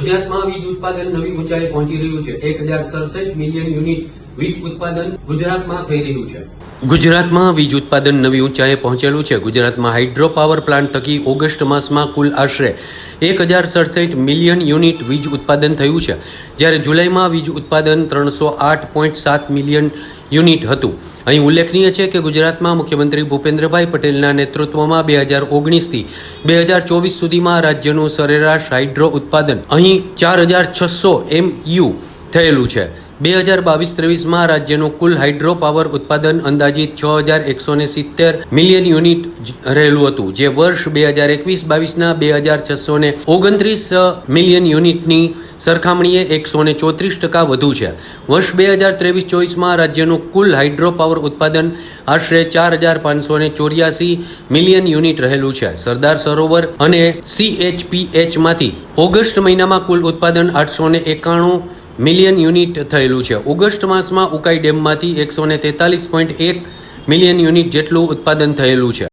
ગુજરાતમાં વીજ ઉત્પાદન નવી ઊંચાઈ પહોંચી રહ્યું છે. એક હજાર સડસઠ મિલિયન યુનિટ વીજ ઉત્પાદન ગુજરાતમાં થઈ રહ્યું છે. ગુજરાતમાં વીજ ઉત્પાદન નવી ઊંચાઈએ પહોંચેલું છે. ગુજરાતમાં હાઇડ્રો પાવર પ્લાન્ટ થકી ઓગસ્ટ માસમાં કુલ આશરે એક હજાર સડસઠ મિલિયન યુનિટ વીજ ઉત્પાદન થયું છે. જ્યારે જુલાઈમાં વીજ ઉત્પાદન ત્રણસો આઠ પોઈન્ટ સાત મિલિયન યુનિટ હતું. અહીં ઉલ્લેખનીય છે કે ગુજરાતમાં મુખ્યમંત્રી ભૂપેન્દ્રભાઈ પટેલના નેતૃત્વમાં બે હજાર ઓગણીસથી બે હજાર ચોવીસ સુધીમાં રાજ્યનું સરેરાશ હાઇડ્રો ઉત્પાદન અહીં ચાર હજાર છસો એમ યુ થયેલું છે. બે હજાર બાવીસ ત્રેવીસમાં રાજ્યનું કુલ હાઇડ્રો પાવર ઉત્પાદન અંદાજિત છ હજાર એકસો ને સિત્તેર મિલિયન યુનિટ રહેલું હતું, જે વર્ષ બે હજાર એકવીસ બાવીસના બે હજાર છસો ને ઓગણત્રીસ મિલિયન યુનિટની સરખામણીએ એકસો ને ચોત્રીસ ટકા વધુ છે. વર્ષ બે હજાર ત્રેવીસ ચોવીસમાં રાજ્યનું કુલ હાઇડ્રો પાવર ઉત્પાદન આશરે ચાર હજાર પાંચસો ને ચોર્યાસી મિલિયન યુનિટ રહેલું છે. સરદાર સરોવર અને સીએચપીએચમાંથી ઓગસ્ટ મહિનામાં કુલ ઉત્પાદન આઠસો ને એકાણું મિલિયન યુનિટ થયેલું છે. ઓગસ્ટ માસમાં ઉકાઈ ડેમમાંથી એકસો ને તેતાલીસ પોઈન્ટ એક મિલિયન યુનિટ જેટલું ઉત્પાદન થયેલું છે.